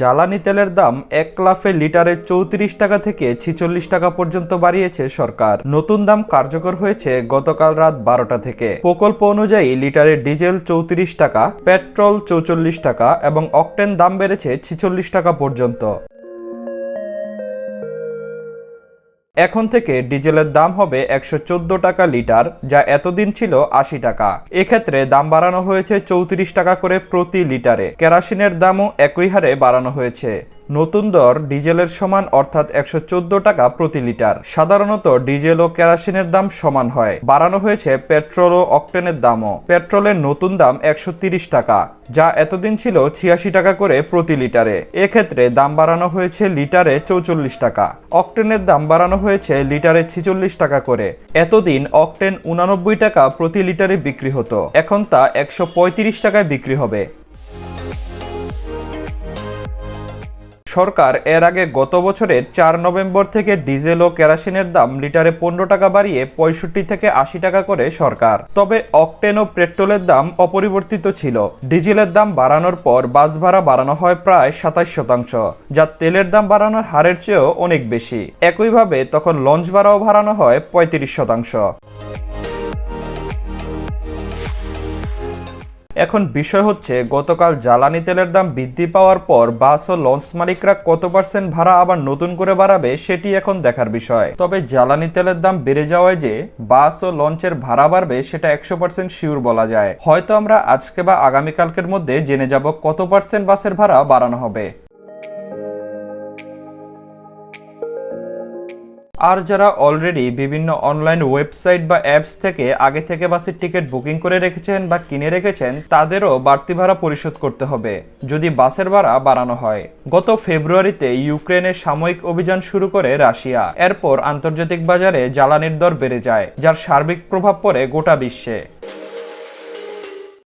জ্বালানি তেলের দাম এক লাফে লিটারে চৌত্রিশ টাকা থেকে ছিচল্লিশ টাকা পর্যন্ত বাড়িয়েছে সরকার। নতুন দাম কার্যকর হয়েছে গতকাল রাত বারোটা থেকে। প্রকল্প অনুযায়ী লিটারে ডিজেল চৌত্রিশ টাকা, পেট্রোল চৌচল্লিশ টাকা এবং অকটেন দাম বেড়েছে ছিচল্লিশ টাকা পর্যন্ত। এখন থেকে ডিজেলের দাম হবে একশো চোদ্দ টাকা লিটার, যা এতদিন ছিল আশি টাকা। এক্ষেত্রে দাম বাড়ানো হয়েছে চৌত্রিশ টাকা করে প্রতি লিটারে। কেরাসিনের দামও একই হারে বাড়ানো হয়েছে। নতুন দর ডিজেলের সমান অর্থাৎ একশো চোদ্দ টাকা প্রতি লিটার। সাধারণত ডিজেল ও কেরাসিনের দাম সমান হয়। বাড়ানো হয়েছে পেট্রোল ও অকটেনের দামও। পেট্রোলের নতুন দাম একশো টাকা, যা এতদিন ছিল ছিয়াশি টাকা করে প্রতি লিটারে। এক্ষেত্রে দাম বাড়ানো হয়েছে লিটারে চৌচল্লিশ টাকা, অকটেনের দাম বাড়ানো হয়েছে লিটারে ছিচল্লিশ টাকা করে। এতদিন অকটেন উনানব্বই টাকা প্রতি লিটারে বিক্রি হতো, এখন তা একশো পঁয়ত্রিশ টাকায় বিক্রি হবে। সরকার এর আগে গত বছরের চার নভেম্বর থেকে ডিজেল ও কেরাসিনের দাম লিটারে পনেরো টাকা বাড়িয়ে পঁয়ষট্টি থেকে আশি টাকা করে সরকার। তবে অকটেন ও পেট্রোলের দাম অপরিবর্তিত ছিল। ডিজেলের দাম বাড়ানোর পর বাস ভাড়া বাড়ানো হয় প্রায় সাতাশ শতাংশ, যা তেলের দাম বাড়ানোর হারের চেয়েও অনেক বেশি। একইভাবে তখন লঞ্চ ভাড়াও বাড়ানো হয় পঁয়ত্রিশ শতাংশ। এখন বিষয় হচ্ছে, গতকাল জ্বালানি তেলের দাম বৃদ্ধি পাওয়ার পর বাস ও লঞ্চ মালিকরা কত পার্সেন্ট ভাড়া আবার নতুন করে বাড়াবে সেটি এখন দেখার বিষয়। তবে জ্বালানি তেলের দাম বেড়ে যাওয়ায় যে বাস ও লঞ্চের ভাড়া বাড়বে সেটা একশো পার্সেন্ট শিওর বলা যায়। হয়তো আমরা আজকে বা আগামীকালকের মধ্যে জেনে যাব কত পার্সেন্ট বাসের ভাড়া বাড়ানো হবে। আর যারা অলরেডি বিভিন্ন অনলাইন ওয়েবসাইট বা অ্যাপস থেকে আগে থেকে বাসের টিকিট বুকিং করে রেখেছেন বা কিনে রেখেছেন, তাদেরও বাড়তি ভাড়া পরিশোধ করতে হবে, যদি বাসের ভাড়া বাড়ানো হয়। গত ফেব্রুয়ারিতে ইউক্রেনে সাময়িক অভিযান শুরু করে রাশিয়া। এরপর আন্তর্জাতিক বাজারে জ্বালানির দর বেড়ে যায়, যার সার্বিক প্রভাব পড়ে গোটা বিশ্বে।